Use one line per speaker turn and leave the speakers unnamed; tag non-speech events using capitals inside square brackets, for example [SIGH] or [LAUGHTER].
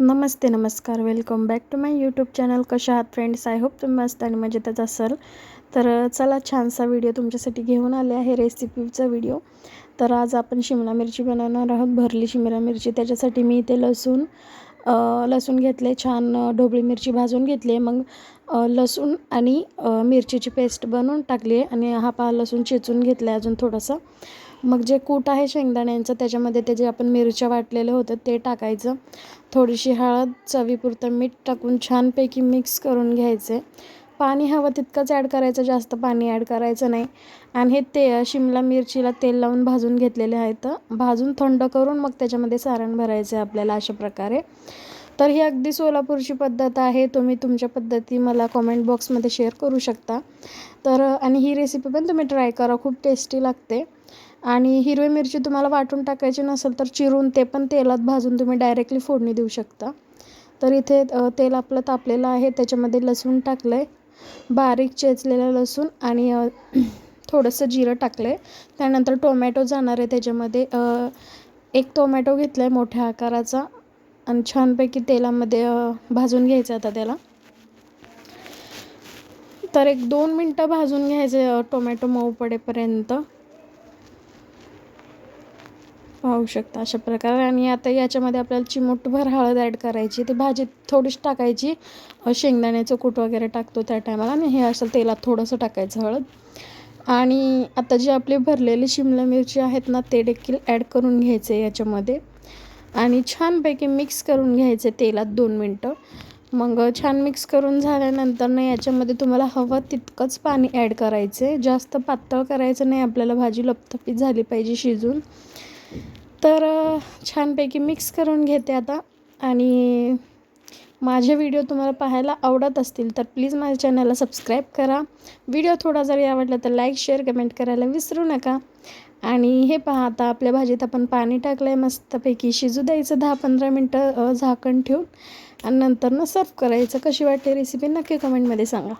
नमस्ते नमस्कार. Welcome back to my YouTube channel कशा आहात फ्रेंड्स आय होप तुम्ही मस्त आणि मजेतच असाल. तर चला छानसा व्हिडिओ तुमच्यासाठी घेऊन आले आहे रेसिपीचा व्हिडिओ तर आज आपण शिमला मिरची बनवणार आहोत. भरली शिमला मिरची. त्याच्यासाठी मी इथे लसूण लसूण घेतले छान ढोबळी मिरची भाजून घेतली आहे मग लसूण आणि मिरचीची पेस्ट बनवून टाकली आहे आणि हा पहा लसूण चेचून घेतला आहे अजून थोडंसं. मग जे कूट आहे शेंगदाण्यांचं त्याच्यामध्ये ते जे आपण मिरच्या वाटलेलं होतं ते टाकायचं. थोडीशी हळद चवीपुरतं मीठ टाकून छानपैकी मिक्स करून घ्यायचे. पाणी हवं तितकंच ॲड करायचं जास्त पाणी ॲड करायचं नाही. आणि हे ते शिमला मिरचीला तेल लावून भाजून घेतलेले आहेत. भाजून थंड करून मग त्याच्यामध्ये सारण भरायचं आहे आपल्याला अशा प्रकारे. तर ही अगदी सोलापूरची पद्धत आहे. तुम्ही तुमच्या पद्धती मला कॉमेंट बॉक्समध्ये शेअर करू शकता. तर आणि ही रेसिपी पण तुम्ही ट्राय करा. खूप टेस्टी लागते. आणि हिरवी मिरची तुम्हाला वाटून टाकायची नसेल तर चिरून ते पण तेलात भाजून तुम्ही डायरेक्टली फोडणी देऊ शकता. तर इथे तेल आपलं तापलेलं आहे. त्याच्यामध्ये लसूण टाकलं आहे बारीक चेचलेलं लसूण आणि [CLEARS THROAT] थोडंसं जिरं टाकलं आहे त्यानंतर टोमॅटो जाणार आहे त्याच्यामध्ये. एक टोमॅटो घेतला आहे मोठ्या आकाराचा. आणि छानपैकी तेलामध्ये भाजून घ्यायचं आता त्याला. तर एक दोन मिनटं भाजून घ्यायचे टोमॅटो मऊ पडेपर्यंत. पाहू शकता अशा प्रकारे. आणि आता याच्यामध्ये आपल्याला चिमूटभर हळद ॲड करायची. ती भाजीत थोडीशी टाकायची. शेंगदाण्याचं कूट वगैरे टाकतो त्या टायमाला. आणि हे असं तेलात थोडंसं टाकायचं हळद. आणि आता जी आपली भरलेली शिमला मिरची आहेत ना ते देखील ॲड करून घ्यायचे याच्यामध्ये. आणि छानपैकी मिक्स करून घ्यायचे तेलात दोन मिनटं. मग छान मिक्स करून झाल्यानंतर ना याच्यामध्ये तुम्हाला हवं तितकंच पाणी ॲड करायचे जास्त पातळ करायचं नाही आपल्याला भाजी लपथपीत झाली पाहिजे शिजून. तर छानपैकी मिक्स करून घेते आता. आणि माझे व्हिडिओ तुम्हाला पाहायला आवडत असतील तर प्लीज माझ्या चॅनलला सबस्क्राईब करा. व्हिडिओ थोडा जरी आवडला तर लाईक शेअर कमेंट करायला विसरू नका. आणि हे पहा आता आपल्या भाजीत आपण पाणी टाकलं आहे मस्तपैकी शिजू द्यायचं दहा पंधरा मिनटं झाकण ठेवून आणि नंतर ना सर्व करायचं. कशी वाटते रेसिपी नक्की कमेंटमध्ये सांगा.